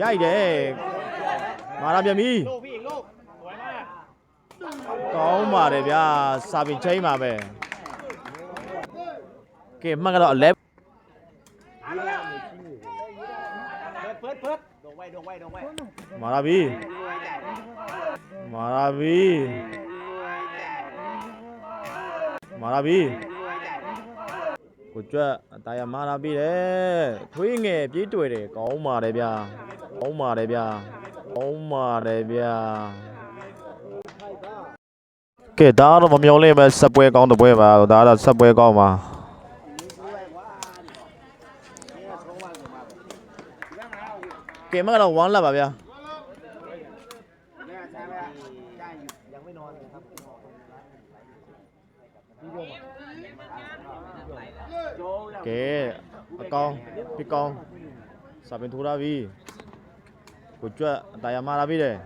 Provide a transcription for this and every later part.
ရိုက်တယ်မာလာပြန်ပြီ ลูกพี่อีกลูกสวยมาก ကောင်းပါတယ်ဗျာစာပင်ချင်းပါပဲကဲမှတ်ကတော့အလဲ เพิร์ดเพิร์ดเพิร์ดดวงไว้ดวงไว้ดวงไว้ မာလာပြီမာလာပြီမာလာပြီ ကိုကြွတ်အတားရမာလာပြီတယ်ထွေးငယ်ပြေးတွေ့တယ်ကောင်းပါတယ်ဗျာကောင်းပါတယ်ဗျာကောင်းပါတယ်ဗျာကဲဒါတော့မမျောလင့်မဲ့ဆက်ပွဲကောင်းတဲ့ပွဲပါဒါတော့ဆက်ပွဲကောင်းပါကဲမကတော့1လက်ပါဗျာ ကဲအကောင်ပြကောင်စာပင်ထိုးရပြီကိုကြွက်အတာရမာရပြီတယ်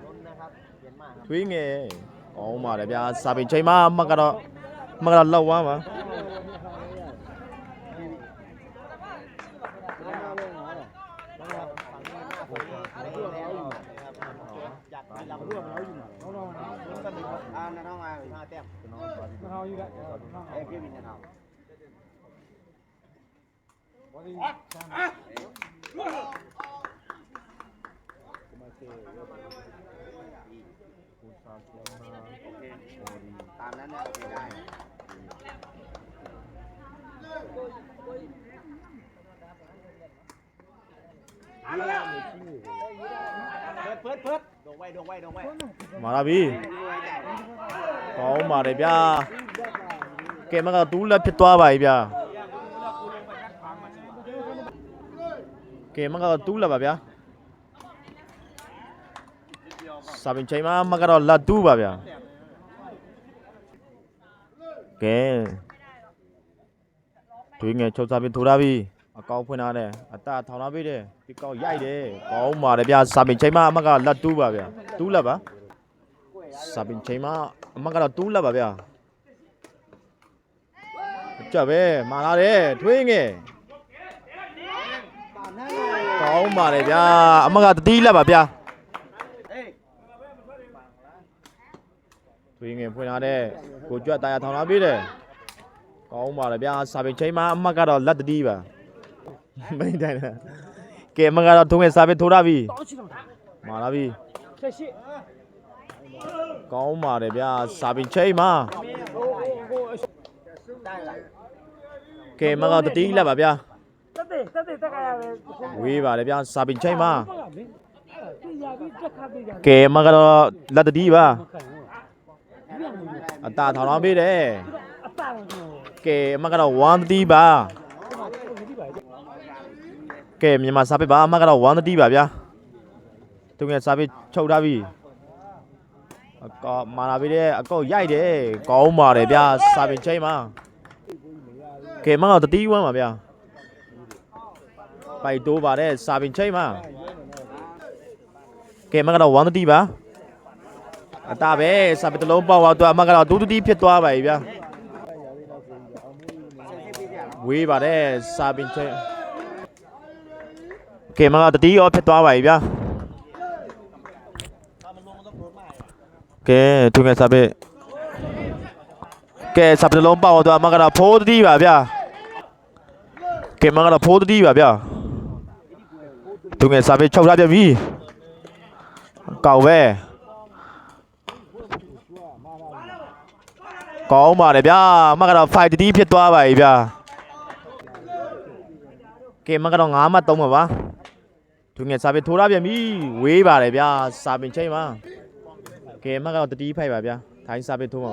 ထွေးငယ်အောင်းပါလေဗျာစာပင်ချိန်မှာမှတ်ကတော့မှတ်ကတော့လောက်ဝမ်းပါအာ9000 5000တက်9000ယူလိုက်9000အဲကိဗီ9000 ตามนั้นนะโอเคได้เพิดเพิดดงไว้ดงไว้ดงไว้ mà là bi có mà đấy bia. Cái mà cả tú là biết toa bài bia. ကဲမကတူးလက်ပါဗျာစာပင်ချိန်မှာမကတော့လက်တူးပါဗျာကဲထွေးငယ်ချုပ်စာပင်ထိုးလာပြီအကောင်းဖွင့်လာတယ်အတထောင်လာပြီတယ်ဒီကောက်ရိုက်တယ်ကောင်းပါတယ်ဗျာစာပင်ချိန်မှာအမကလက်တူးပါဗျာတူးလက်ပါစာပင်ချိန်မှာအမကတော့တူးလက်ပါဗျာကြက်ပဲမာလာတယ်ထွေးငယ် ကောင်းပါတယ်ဗျာအမကတတိလက်ပါဗျာသွေးငင်ဖွင့်လာတဲ့ကိုကြွတ်တာယာထောင်လာပြီတဲ့ကောင်းပါတယ်ဗျာစာပင်ချိန်မှာအမကတော့လက်တတိပါမိန်တိုင်းလားကဲအမကတော့ထုံးရဲ့စာပင်ထိုးတာပြီမာလာပြီကောင်းပါတယ်ဗျာစာပင်ချိန်မှာကဲအမကတတိလက်ပါဗျာ တက်တဲ့တက်တဲ့တက်ကရပဲဝေးပါတယ်ဗျာစာပင်ချိန်မှာဟုတ်လားမင်းအဲ့ဒါပြရပြီးတက်ခါပေးကြကဲအမကတော့လက်တတိပါမခံဘူးဒီကမလို့အတာထောင်တော့ပေးတယ်အပါတော့ကျွန်တော်ကဲအမကတော့1တတိပါဒီပါကဲမြန်မာစာပေပါအမကတော့1တတိပါဗျာသူငယ်စာပေချုပ်ထားပြီအကောမာလာပေးတယ်အကောရိုက်တယ်ကောင်းပါတယ်ဗျာစာပေချိန်မှာကဲအမကတော့တတိဝမ်းပါဗျာ ပိုက်တိုးပါတယ်စာပေချိန်မှာကဲအမကတော့1တတိပါအတာပဲစာပေတစ်လုံးပေါက်သွားတော့အမကတော့2တတိဖြစ်သွားပါပြီဗျာဝေးပါတယ်စာပင်ချင်းကဲမကတတိရောဖြစ်သွားပါပြီဗျာကဲသူငယ်စာပေကဲစာပတစ်လုံးပေါက်သွားမကတော့ဖိုးတတိပါဗျာကဲမကတော့ဖိုးတတိပါဗျာ သူငယ်စာပေချုပ်ထားပြန်ပြီကောက်ပဲကောင်းပါတယ်ဗျာမကတော့5တတိဖြစ်သွားပါပြီဗျာကဲမကတော့9မှတ်3ပါပါသူငယ်စာပင်ထိုးရပြန်ပြီဝေးပါတယ်ဗျာစာပင်ချိန်ပါကဲမကတော့တတိဖိုက်ပါဗျာထိုင်းစာပင်ထိုးမှာ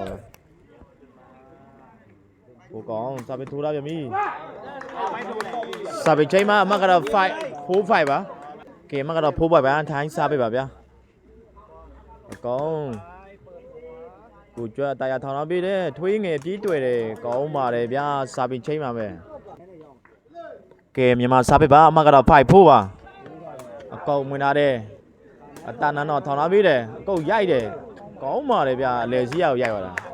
ပါ ဗျာဟိုကောင်စာပင်ထိုးရပြန်ပြီစာပင်ချိန်မှာအမကတော့5 4 5ပါကဲမကတော့4ပါဗျာထိုင်းစာပင်ပါဗျာအကောင်ကိုကြွတာယာထောင်လာပြီတဲ့ထွေးငယ်ပြေးတွေ့တယ်ကောင်းပါတယ်ဗျာစာပင်ချိန်ပါပဲကဲမြန်မာစားပစ်ပါအမကတော့ဖိုက်ဖို့ပါအကောက်ဝင်လာတယ်အတန်နန်းတော့ထောင်လာပြီးတယ်အကုတ်ရိုက်တယ်ကောင်းပါတယ်ဗျာအလဲစီးရကိုရိုက်ပါလား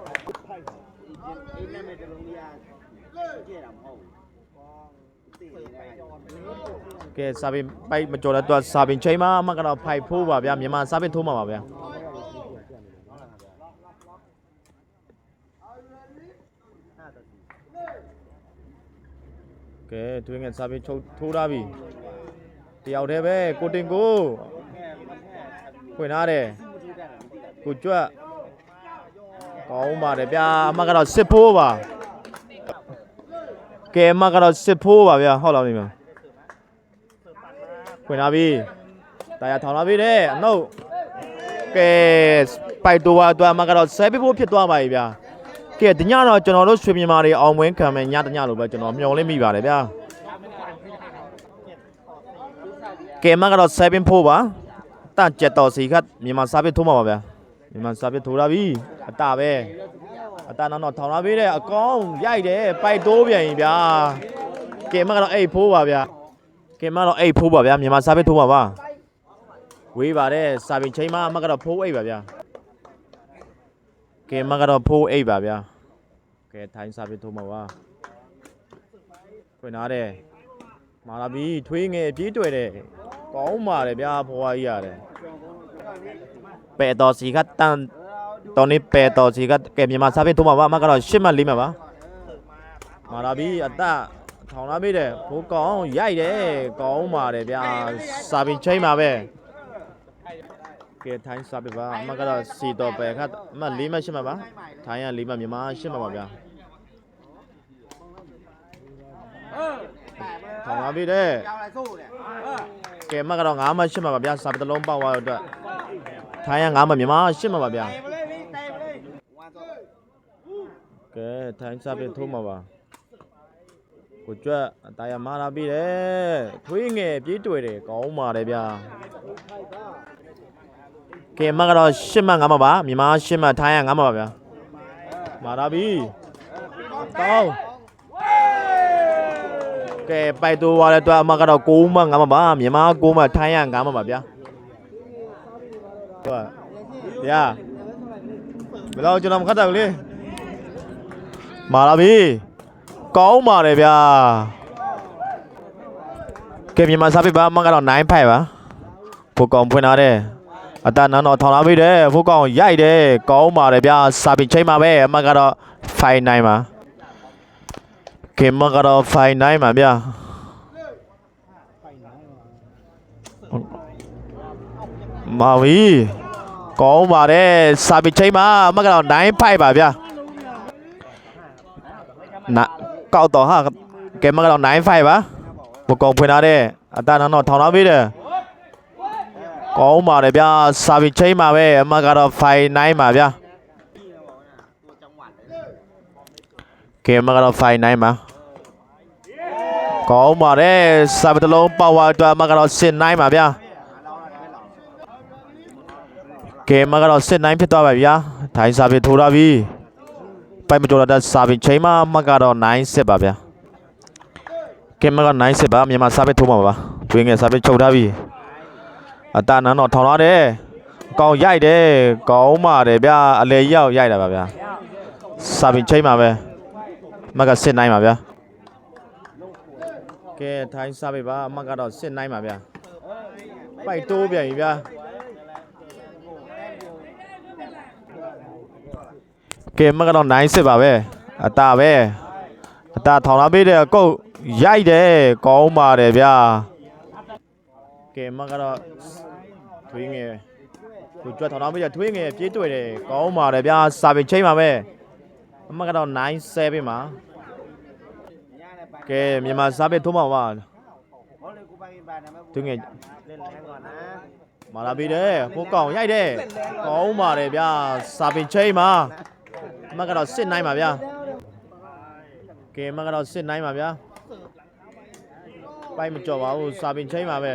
ကဲစာပင်ပိုက်မကြော်တဲ့တော့စာပင်ချိန်မှာအမကတော့ဖိုက်ဖိုးပါဗျာမြန်မာစာပင်ထိုးမှာပါဗျာကဲတွင်းငယ်စာပင်ချုပ်ထိုးထားပြီတယောက်တည်းပဲကိုတင်ကိုခွင်ထားတယ်ကိုကြွတ်ကောင်းပါတယ်ဗျာအမကတော့စစ်ဖိုးပါကဲအမကတော့စစ်ဖိုးပါဗျာဟုတ်လားနေမှာ ခွင်လာပြီတာယာထောင်လာပြီတဲ့အနှုတ်ကဲပိုက်တိုဝါအတွက်မှာကတော့ဆဲပြဖို့ဖြစ်သွားပါပြီဗျာကဲဒီညတော့ကျွန်တော်တို့ရွှေမြန်မာတွေအောင်ပွဲခံမယ်ညတညလို့ပဲကျွန်တော်မျှော်လင့်မိပါတယ်ဗျာကဲမှာကတော့7ဖို့ပါတန့်ကျက်တော်စီခတ်မြန်မာစားပြထိုးမှာပါဗျာမြန်မာစားပြထိုးလာပြီအတာပဲအတာနောက်တော့ထောင်လာပြီတဲ့အကောင်းရိုက်တယ်ပိုက်တိုးပြန်ရင်ဗျာကဲမှာကတော့အိတ်ဖိုးပါဗျာ ကင်မတော့အိတ်ဖိုးပါဗျာမြန်မာစားပစ်ထိုးပါပါဝေးပါတယ်စာပင်ချိန်မအမကတော့ဖိုးအိတ်ပါဗျာကင်မကတော့ဖိုးအိတ်ပါဗျာကဲထိုင်းစားပစ်ထိုးမှာပါခွင်နာတယ်မာလာဘီထွေးငယ်ပြေးတွေ့တယ်ကောင်းပါတယ်ဗျာဘွားကြီးရတယ်ပဲတော်စီကတန်တော်နေပဲတော်စီကကဲမြန်မာစားပစ်ထိုးမှာပါအမကတော့ရှစ်မှတ်လေးမှာပါမာလာဘီအတ ထောင်လာမိတယ်ဘိုးကောင်ရိုက်တယ်ကောင်းပါတယ်ဗျာစာပင်ချိန်ပါပဲကဲထိုင်းစာပင်ပါအမကတော့စီတော့ပဲခတ်အမလေးမှရှိမှာပါထိုင်းရလေးမှမြန်မာရှိမှာပါဗျာထောင်လာမိတယ်ကြောင်လိုက်စိုးတယ်ကဲအမကတော့ငါးမှရှိမှာပါဗျာစာပင်တစ်လုံးပေါက်သွားတော့အတွက်ထိုင်းရငါးမှမြန်မာရှိမှာပါဗျာတိုင်မလေးလေးတိုင်မလေးဝါတော့ကဲထိုင်းစာပင်ထိုးမှာပါ ကိုကြွတ်အတားရမာလာပြီတယ်ထွေးငယ်ပြေးတွေ့တယ်ကောင်းပါတယ်ဗျာကဲမကတော့ရှစ်မှတ်ငါးမှတ်ပါမြန်မာရှစ်မှတ်ထိုင်းရငါးမှတ်ပါဗျာမာလာပြီတောင်းကဲပိုက်တိုးသွားတဲ့အတွက်အမကတော့9မှတ်ငါးမှတ်ပါမြန်မာ9မှတ်ထိုင်းရငါးမှတ်ပါဗျာဟုတ်ပါဗျာဘယ်တော့ကျွန်တော်မခတ်တော့ဘူးလေမာလာပြီ ကောင်းပါတယ်ဗျာကဲမြန်မာစားပြပါအမကတော့9ဖိုက်ပါပိုကောင်ဖွင့်လာတယ်အတန်နန်းတော်ထောင်လာပြီတယ်ဖုတ်ကောင်ရိုက်တယ်ကောင်းပါတယ်ဗျာစာပင်ချိန်ပါပဲအမကတော့5 9ပါကေမကတော့5 9ပါဗျာမာဝီကောင်းပါတယ်စာပင်ချိန်ပါအမကတော့9 5ပါဗျာနာကောက်တော့ဟာကေမကတော့9 5ပါဖုတ်ကောင်ဖွင့်လာတဲ့အတန်နန်းတော်ထောင်လာပြီတယ်ကောင်းပါတယ်ဗျာစာပီချိန် cautoha cái lawan nai fai ba một con phena đi. À, ta nó nó thằng nó biết được có mà để bia, sao bị chơi mà về, mà cái đó phải nai mà bia. Kia mà cái đó phải nai mà. Có mà để sao bị tao bao vào cho mà cái đó xin nai mà bia. Kia mà cái đó xin nai phải tao vậy bia. Thấy sao bị thua ra vì? ပါဗျာထိုင်းစာပီထိုးလာပြီပိုက်မကျော်လာတဲ့စာပီချိန်မှာအမကတော့9 7ပါဗျာကဲအမက9 7ပါမြန်မာစာပီထိုးမှာပါတွင်းငယ်စာပီချုပ်ထားပြီအတနန်းတော့ထောင်လာတယ်ကောင်းရိုက်တယ်ကောင်းပါတယ်ဗျာအလေရောက်ရိုက်တာပါဗျာစာပင်ချိန်ပါပဲအမကစစ်နိုင်ပါဗျာကဲထိုင်းစားပြီပါအမကတော့စစ်နိုင်ပါဗျာပိုက်တိုးပြန်ပြီဗျာ เกมมันก็ต้องไหนสิบ่าวเว้ตาเว้ตาถอนเอาไปเดี๋ยวก็ย้ายเดี๋ยวก็มาเดี๋ยวเว้เกมมันก็ต้องถุยเงี้ยกูจะถอนเอาไปเดี๋ยวถุยเงี้ยพี่ตัวเดี๋ยวก็มาเดี๋ยวเว้สาบิเชยมาเว้มันก็ต้องไหนเสียไปมาเกมยังมาสาบิทุ่มเอาว่าถึงไงมาลาบีเด้พวกกองย้ายเด้ก็มาเดี๋ยวเว้สาบิเชยมา အမကတော့စစ်နိုင်ပါဗျာကဲအမကတော့စစ်နိုင်ပါဗျာပိုက်မကြော်ပါဘူးစာပင်ချိန်ပါပဲ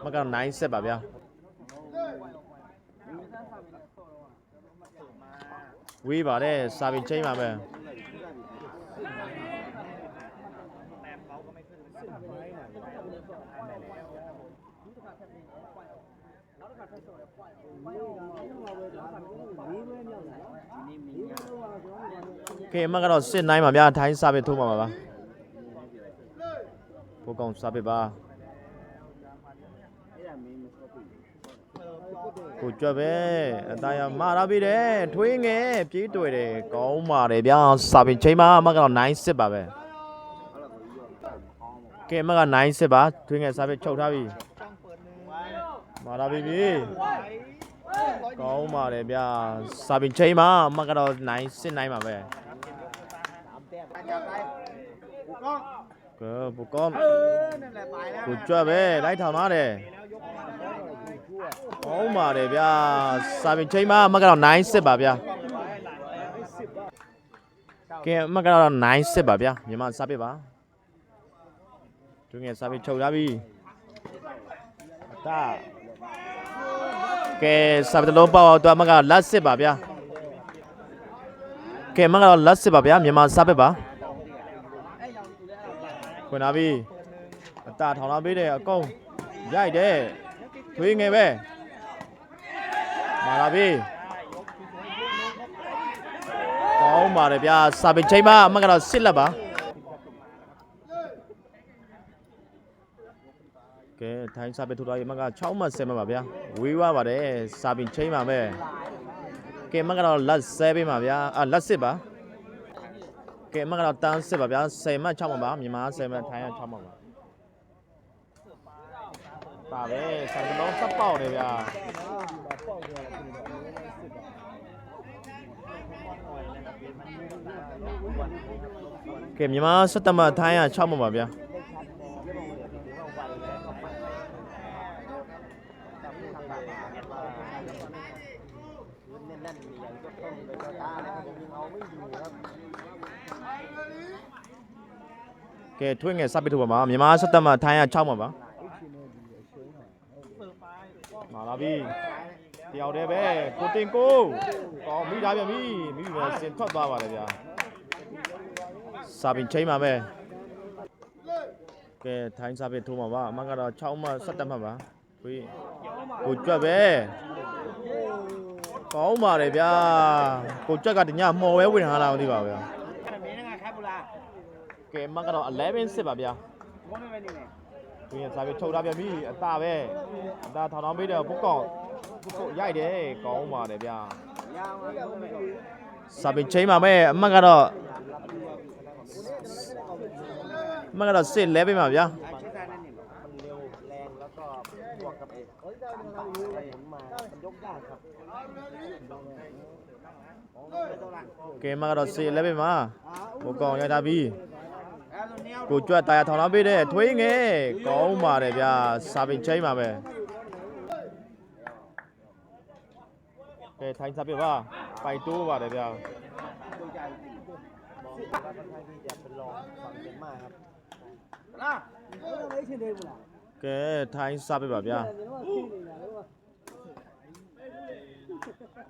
အမကတော့97ပါဗျာဝေးပါတယ်စာပင်ချိန်ပါပဲ ကဲအမကတော့စစ်နိုင်ပါဗျာထိုင်းစားပဲထိုးမှာပါပါဘကိုကောင်စားပေးပါအဲ့ဒါမင်းမစောပြီကိုကြွက်ပဲအသားရမာလာပြီတယ်ထွေးငယ်ပြေးတွေ့တယ်ကောင်းပါတယ်ဗျာစာပင်ချိန်မှာအမကတော့9စစ်ပါပဲကဲအမက9စစ်ပါထွေးငယ်စာပင်ချုပ်ထားပြီမာလာပြီပြီကောင်းပါတယ်ဗျာစာပင်ချိန်မှာအမကတော့9စစ်9ပါပဲ အကြတိုင်းဘူကောင်း ကဲဘူကော เออนั่นแหละไปแล้ว ကိုကြွက်ပဲလိုက်ထောင်ထားတယ်ကောင်းပါတယ်ဗျာစာပင်ချိန်မှာအမကတော့9စစ်ပါဗျာကဲအမကတော့9စစ်ပါဗျာမြန်မာစာပစ်ပါသူငယ်စာပစ်ချုပ်ထားပြီအတာကဲစာပစ်တစ်လုံးပေါက်အောင်တော့အမကလက်စစ်ပါဗျာကဲအမကတော့လက်စစ်ပါဗျာမြန်မာစာပစ်ပါ ခွင်လာပြီအတာထောင်လာပေးတယ်အကုန်ရိုက်တယ်ထွေးငယ်ပဲမာလာပြီကောင်းပါတယ်ဗျာစာပင်ချိန်မှာအမကတော့စစ်လက်ပါကဲထိုင်းစာပင်ထူတော်ရေအမက6မှ7မှပါဗျာဝေးွားပါတယ်စာပင်ချိန်မှာပဲကဲအမကတော့လက်7ပါဗျာအာလက်စစ်ပါ ကဲအမကတော့တန်းစစ်ပါဗျာ10မှ6မှပါမြန်မာ10မှထိုင်းက6မှပါပါပဲစာပင်လုံးသက်ပေါက်တယ်ဗျာကဲမြန်မာစက်တမထိုင်းရ6မှာပါဗျာ ကဲထွင်းငယ်စပ်ပစ်ထုတ်ပါမှာမြန်မာစက်တမထိုင်းရ6မှာပါမာလာပြီတယောက်တည်းပဲကိုတင်ကိုကောင်းမိသားပြန်ပြီမိပြီပဲစင်ထွက်သွားပါတယ်ဗျာစာပင်ချိန်ပါပဲကဲထိုင်းစာပစ်ထိုးမှာပါအမကတော့6မှာ7မှာပါခွေးကိုကြွက်ပဲကောင်းပါတယ်ဗျာကိုကြွက်ကတညမော်ဝဲဝင်ထားလာမသိပါဘူးဗျာ အဲ့ဒါမင်းကခတ်ဘူးလား ကဲမကတော့11စစ်ပါဗျာဘုန်းနေနေနေဒီစားပြီးထုတ်ထားပြန်ပြီအသာပဲအသာထောင်ထောင်ပေးတော့ပုတ်ကောက်ပုတ်ကောက်ရိုက်တယ်ကောင်းပါတယ်ဗျာစားပြီးချိန်ပါမယ်အမတ်ကတော့အမတ်ကတော့စစ်လဲပေးပါဗျာကဲမကတော့စေ11ပဲမှာဟိုကောင်ရိုက်တာပြီး ကိုကြွတ်တာယာထောင်လောက်ပေးတဲ့ထွေးငယ်ကောင်းပါတယ်ဗျာစာပင်ချိန်ပါပဲကဲထိုင်းစားပြပါပိုက်တိုးပါတယ်ဗျာကဲထိုင်းစားပြပါဗျာ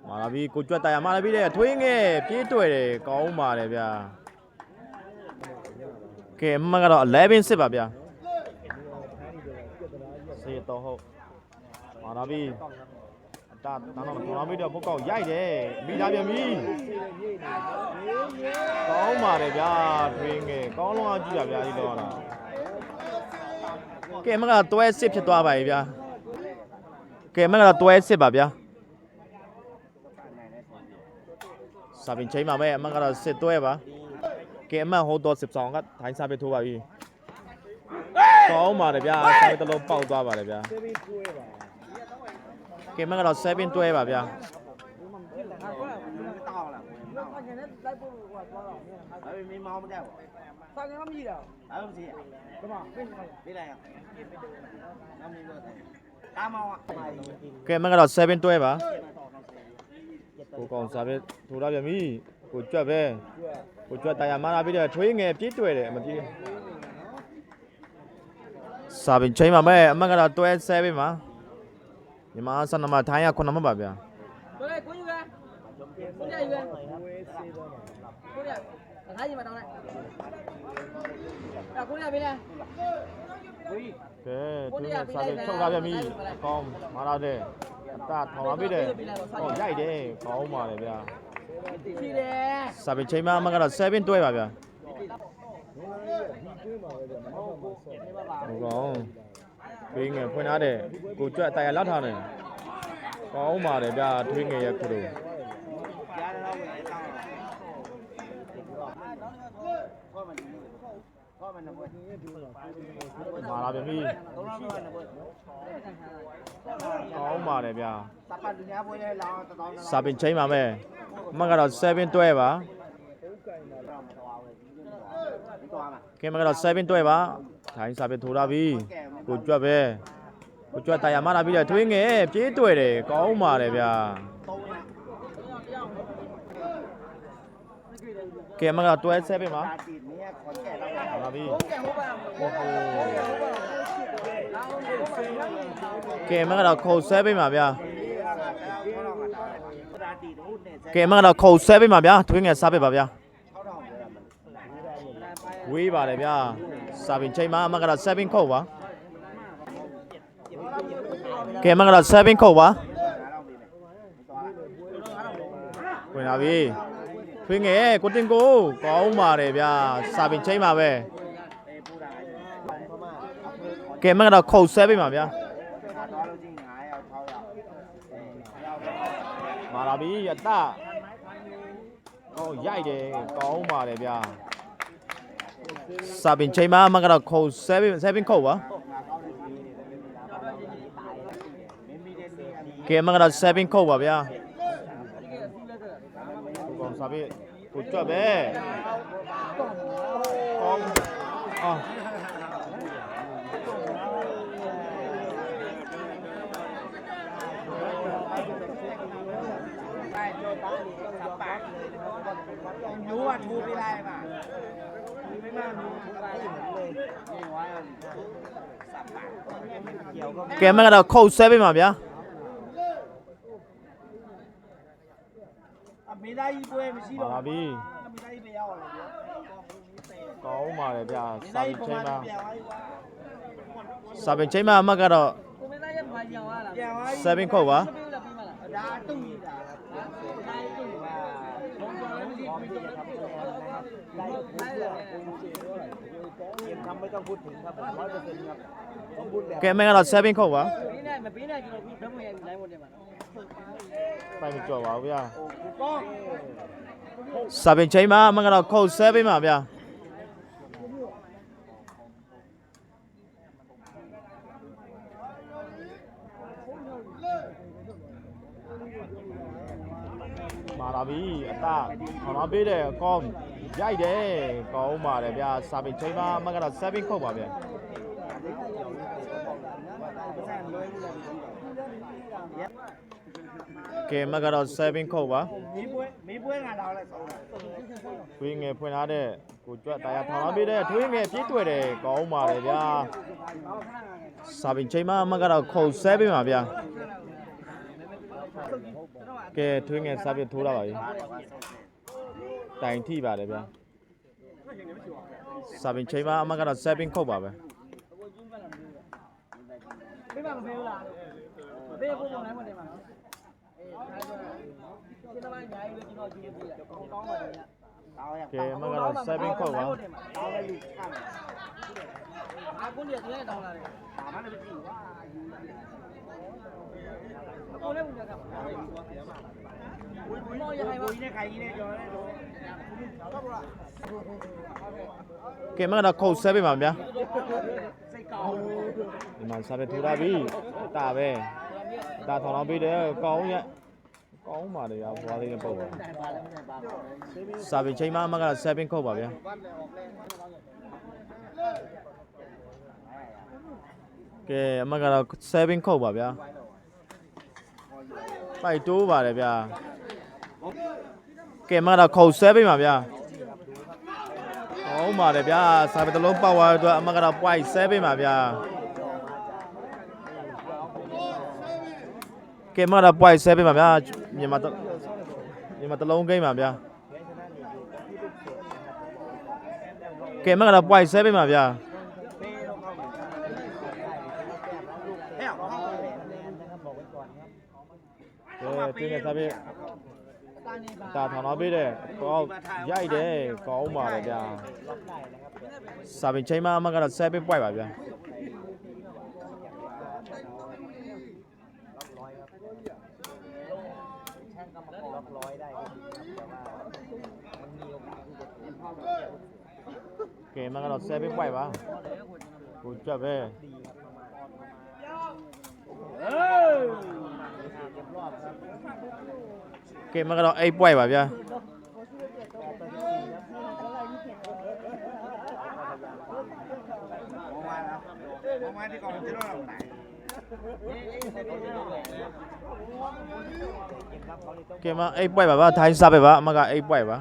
မာလာဘီကိုကြွတ်တာယာမာလာဘီတဲ့ထွေးငယ်ပြေးတွေ့တယ်ကောင်းပါတယ်ဗျာ ကဲအမတ်ကတော့11စစ်ပါဗျာစေတော့ဟုတ်မာလာပြီအတာတန်းတော့ထောင်လာပြီတော့ဘုတ်ကောက်ရိုက်တယ်မိသားပြန်ပြီကောင်းပါတယ်ဗျာထွေးငယ်ကောင်းလုံးအောင်ကြည့်တာဗျာဒီတော့တော့ကဲအမတ်ကတွဲစစ်ဖြစ်သွားပါပြီဗျာကဲအမတ်ကတော့တွဲစစ်ပါဗျာစာပင်ချိန်ပါပဲအမတ်ကတော့စစ်တွဲပါ ကဲအမှန်ဟိုတော့စစ်ဆောင်ကဒိုင်းစားပြထိုးပါပြီကောင်းပါတယ်ဗျာဆိုင်တလုံးပေါက်သွားပါတယ်ဗျာကဲမကတော့7တွဲပါဗျာလိုက်ပို့လို့ဟိုကသွားတော့အမြဲတမ်းဒါပေမဲ့မောင်းမတက်ပါဘူး။စာကမကြီးတော့။ဒါမှမကြည့်ရ။ဒီမှာပြေးလိုက်။ပြေးလိုက်ရ။နောက်နေတော့ကာမောင်းอ่ะ။ကဲမကတော့7တွဲပါ။ကိုကောင်စားပဲထိုးရပြန်ပြီ။ ကိုကြွက်ပဲကိုကြွက်တာယာမာလာပြီးတော့ထွေးငယ်ပြေးတွေ့တယ်မပြေးစာပင်ချိန်ပါမဲ့အမကတော့တွဲဆဲပေးမှာမြန်မာဆန္ဒမှာထိုင်းရခုနမှတ်ပါဗျာတွဲကိုယူကကိုရယူကကိုရအသားကြီးမတောင်းလိုက်အကိုရပေးလားကိုကြီးကဲသူစာပင်ချုပ်လာပြန်ပြီကောင်းမာလာတဲ့အတာထောင်လာပြီတဲ့ဟောရိုက်တယ်ကောင်းပါလေဗျာ 去的，စာပေချိန်မှာအမကတော့7တွဲပါဗျာဟိုကောင်ထွေးငယ်ဖွင့်ထားတယ်ကိုကြွက်တရားလောက်ထားတယ်ကောင်းပါတယ်ဗျာထွေးငယ်ရဲ့ခုလို ကြားတော့ဝင်အောင်ခေါ်မယ်ခေါ် မယ်နော်ဘွယ်မာလာပြန်ပြီသုံးလောက်တော့နော်ဘွယ်ကောင်းပါတယ်ဗျာစပတ်လူများဘွယ်လဲလောင်းတတော်တော်စာပင်ချိန်ပါမယ်အမှတ်ကတော့7တွဲပါတော့မတော်ဘူးဒီတော့မှာကဲမကတော့7တွဲပါထိုင်းစာပင်ထိုးလာပြီကိုကြွက်ပဲကိုကြွက်တရားမလာပြီလေထွေးငယ်ပြေးတွေ့တယ်ကောင်းပါတယ်ဗျာသုံးနဲ့ကဲမကတော့တွဲ7ပါတာတီနေရခေါ်ခဲ့တော့ လာပါပြီဟုတ်ကဲ့ဟုတ်ပါဘူးဟိုဟိုလာအောင်လို့ဆက်ရအောင်ကဲမကတော့ခုံ7ပါဗျာတာတီတို့နဲ့ကဲမကတော့ခုံ7ပါဗျာထွေးငယ်စားပစ်ပါဗျာ6000ပြောရမယ်ဝေးပါတယ်ဗျာစာပင်ချိန်မှာအမှတ်ကတော့7ခုတ်ပါကဲမကတော့7ခုတ်ပါ9000ပေးမယ်တော်လားဝင်လာပြီ ထွေးငယ်ကိုတင်ကိုကောင်းပါတယ်ဗျာစာပင်ချိန်ပါပဲအေးပူတာဘာမှအခုကဲမကတော့ခုတ်7ပါဗျာတော့လို့ချင်း9ရောက်6ရောက်အေးမာလာပြီအတဟောရိုက်တယ်ကောင်းပါတယ်ဗျာစာပင်ချိန်မှာအမှတ်ကတော့ခုတ်7 7ခုတ်ပါငါကောင်းနေပြီမင်းမီတဲ့နေအနီးကဲမကတော့7ခုတ်ပါဗျာကောင်းစာပင်ကိုကြွတ်ပဲကော င်းအာအဲကြောတောင်းနေစပတ်မျိုးကထိုးပေးလိုက်ပါဒီမိမမျိုးထိုးလိုက်တယ်ဒီဝါရစပတ်ကျော်က ကဲ မေသားကြီးပွဲမရှိတော့ပါပြီမေသားကြီးမရောက်တော့ဘူးကောင်းပါလေဗျာစာပင်ချိန်မှာစာပင်ချိန်မှာအမှတ်ကတော့စာပင်ခေါ်ပါဒါတုံးနေတာဒါတုံးပါဘုံတော်လေးကိုပြတော့လိုက်ဘူးကွာဒီကမ္ဘာကဘုတ်ထင်တာဘာလို့လဲကဲမဲကတော့7ခေါ်ပါမပေးနိုင်မပေးနိုင်ကျွန်တော်ခုဓာတ်မရိုက်ဘူး line မတင်ပါ ပိုင်မကြော်ပါဘူးဗျာစာပင်ချိန်မှာမင်္ဂလာခုတ်ဆဲပေးမှာဗျာမာလာပြီအတာခေါင်းပေးတယ်ကောင်းရိုက်တယ်ကောင်းပါတယ်ဗျာစာပင်ချိန်မှာမင်္ဂလာ7ခုတ်ပါဗျာ ကဲမကတော့7ခုတ်ပါမီးပွဲမီးပွဲငါတော့လဲဆုံးတယ်ထွေးငယ်ဖွင့်ထားတဲ့ကိုကြွက်တရားထောင်လာပေးတဲ့ထွေးငယ်ပြည့်တွေ့တယ်ကောင်းပါတယ်ဗျာစာပင်ချိန်မှာမကတော့ခုတ်7ပါဗျာကဲထွေးငယ်စာပြထိုးလာပါပြီတိုင်ထိပါတယ်ဗျာစာပင်ချိန်မှာအမကတော့7ခုတ်ပါပဲဘေးမှာမဖေးဘူးလား ဘေးကိုပုံလိုင်းမတင်ပါနော်အေးဒါဆိုရှင်းသမားအများကြီးပဲကျွန်တော်ကြည့်ရပြတယ်ကောင်းကောင်းပါတယ်ဗျာတောင်းရကဲမကတော့7ခုတ်ပါတောင်းလဲလူချမယ်အာကွန်ဒီကလည်းတောင်းလာတယ်ဒါမှလည်းမရှိဘူးကွာအကုန်လည်းဘူးကကပါဘူးမောရခိုင်ပါကိုကြီးနဲ့ခိုင်ကြီးနဲ့ကြော်လဲတော့ကဲမကတော့ခုတ်7ပါဗျာစိတ်ကောင်းဒီမှာစာပြထိုးလာပြီတာပဲ တာထောင်လာပေးတယ်ကောင်းရက်ကောင်းပါတယ်ဗျာဘွားလေးနဲ့ပုတ်ပါတိုင်ပါလည်းမတိုင်ပါဘူးစာပင်ချိန်မှာအမကတော့7ခုတ်ပါဗျာကဲအမကတော့7ခုတ်ပါဗျာပိုက်တိုးပါတယ်ဗျာကဲအမကတော့ခုတ်7ပါဗျာဟုတ်ပါတယ်ဗျာစာပင်တစ်လုံးပေါက်သွားတဲ့အတွက်အမကတော့ point 7ပါဗျာ ကင်မရာ point 7ပဲပါဗျာမြန်မာတမြန်မာတလုံးဂိမ်းပါဗျာကင်မရာ point 7ပဲပါဗျာဒီနေ့သာပဲတာထောင်တော့ပေးတယ်ကောင်းရိုက်တယ်ကောင်းပါလေဗျာစာပင်ချိန်မအမကတော့7ပဲ point ပါဗျာ ร้อยได้ก็มันมีโอกาสที่จะถูกเกมมันก็เราเซฟไม่ไหววะกูจะไปครัระมาณเอยเกมมันก็เรดไอ้ป่วยวะเพี่ยมองมาแล้วมองาที่กรอหลังไหน ကဲမ8 point ပါဗျာထိုင်းစားပဲပါအမက8 point ပါ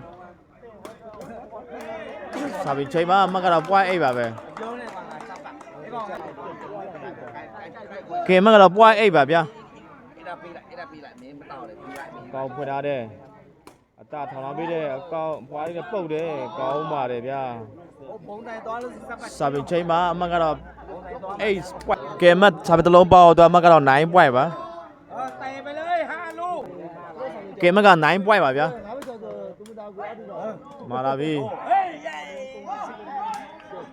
စာပင်ချိန်မှာအမကတော့ point 8ပါပဲပြောနေပါငါစပ်ပါဒီကောင်အဲ့ဒါကဲအမကတော့ point 8ပါဗျာပေးလိုက်အဲ့ဒါပေးလိုက်မင်းမတော့လေပေးလိုက်မင်းကောင်းဖွင့်ထားတယ်အတထောင်လာပေးတယ်အကောင်းဖွားလေးနဲ့ပုတ်တယ်ကောင်းပါတယ်ဗျာဟိုဘုံတိုင်သွားလို့စပ်ပါစာပင်ချိန်မှာအမကတော့ ဘုံတိုင်သွား 8 point ကဲမစာပင်တစ်လုံးပေါတော့အမကတော့9 point ပါ အော်တိုင်ไปเลยห้าลูก ကဲမက9 point ပါဗျာ ငါတို့ဆိုတော့သူမသားကိုအဲ့ဒီတော့ မာလာပြီ เฮ้ยใหญ่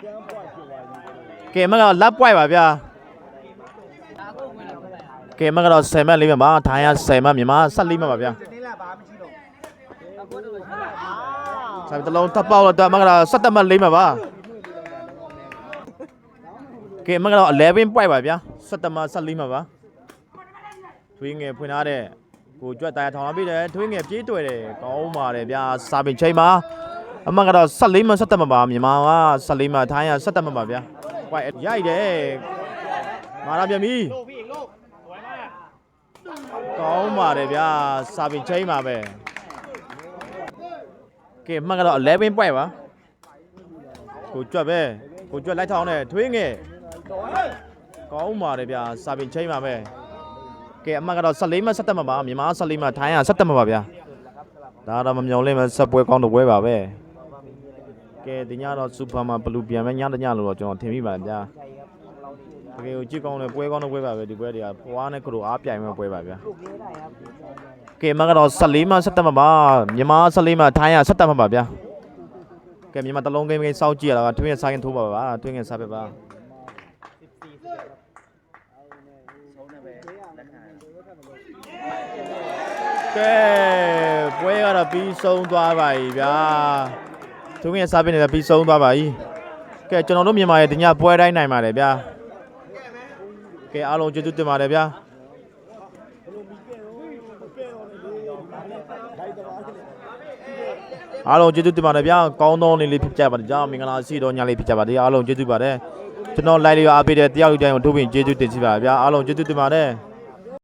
ကျန်းပွားဖြစ်သွားပြီ ကဲမကတော့ lap point ပါဗျာ ဒါကိုဝင်လာပြန် ကဲမကတော့10မှတ်လေးမှပါထိုင်းရ10မှတ်မြန်မာ14မှတ်ပါဗျာ ဒီနေ့လာဘာမှမရှိတော့အခုတော့ရှိတာ စာပင်တစ်လုံးထပ်ပေါက်တော့အမကတော့17မှတ်လေးမှပါ ကဲမင်္ဂလာ11 point ပါဗျာ17မှာ14မှာပါထွေးငယ်ဖွင့်ထားတဲ့ကိုကြွက်တရားထောင်လာပြီတယ်ထွေးငယ်ပြေးတွေ့တယ်ကောင်းပါတယ်ဗျာစာပင်ချိန်မှာအမကတော့14မှာ17မှာပါမြန်မာက14မှာထိုင်းက17မှာပါဗျာ point ရိုက်တယ်မာလာပြန်ပြီကောင်းပါတယ်ဗျာစာပင်ချိန်မှာပဲကဲအမကတော့11 point ပါကိုကြွက်ပဲကိုကြွက်လိုက်ထောင်းတယ်ထွေးငယ် ကောင်းပါတယ်ဗျာစာပင်ချိန်ပါမယ်ကဲအမှတ်ကတော့14မှ17မှပါမြန်မာ14မှထိုင်းက17မှပါဗျာဒါတော့မမျောလင့်မဲ့ဆက်ပွဲကောင်းတဲ့ပွဲပါပဲကဲဒီညတော့စူပါမာဘလူးပြန်မဲ့ညတညလို့တော့ကျွန်တော်ထင်မိပါတယ်ဗျာတကယ်ကိုကြည့်ကောင်းတဲ့ပွဲကောင်းတဲ့ပွဲပါပဲဒီပွဲတွေကပွားနဲ့ခရိုအားပြိုင်မဲ့ပွဲပါဗျာကဲမကတော့14မှ17မှပါမြန်မာ14မှထိုင်းက17မှပါဗျာကဲမြန်မာတလုံးကိန်းကိန်းစောင့်ကြည့်ရတာကထွင်းရဲ့စာရင်ထိုးပါပါထွင်းရဲ့စာပဲပါ ကဲပွဲကတော့ပြီးဆုံးသွားပါပြီဗျာတွင်းရစားပဲနေလည်းပြီးဆုံးသွားပါပြီကဲကျွန်တော်တို့မြန်မာရဲ့ဒီညပွဲတိုင်းနိုင်ပါတယ်ဗျာကဲအားလုံးကျေးဇူးတင်ပါတယ်ဗျာအားလုံးကျေးဇူးတင်ပါတယ်ဗျာကောင်းသောနေ့လေးဖြစ်ကြပါစေကြောင်းမင်္ဂလာရှိသောညလေးဖြစ်ကြပါစေအားလုံးကျေးဇူးပါတယ်ကျွန်တော် live လေးအားပေးတဲ့တယောက်ယူတိုင်းကိုထိုးပြင်ကျေးဇူးတင်စီပါဗျာအားလုံးကျေးဇူးတင်ပါတယ်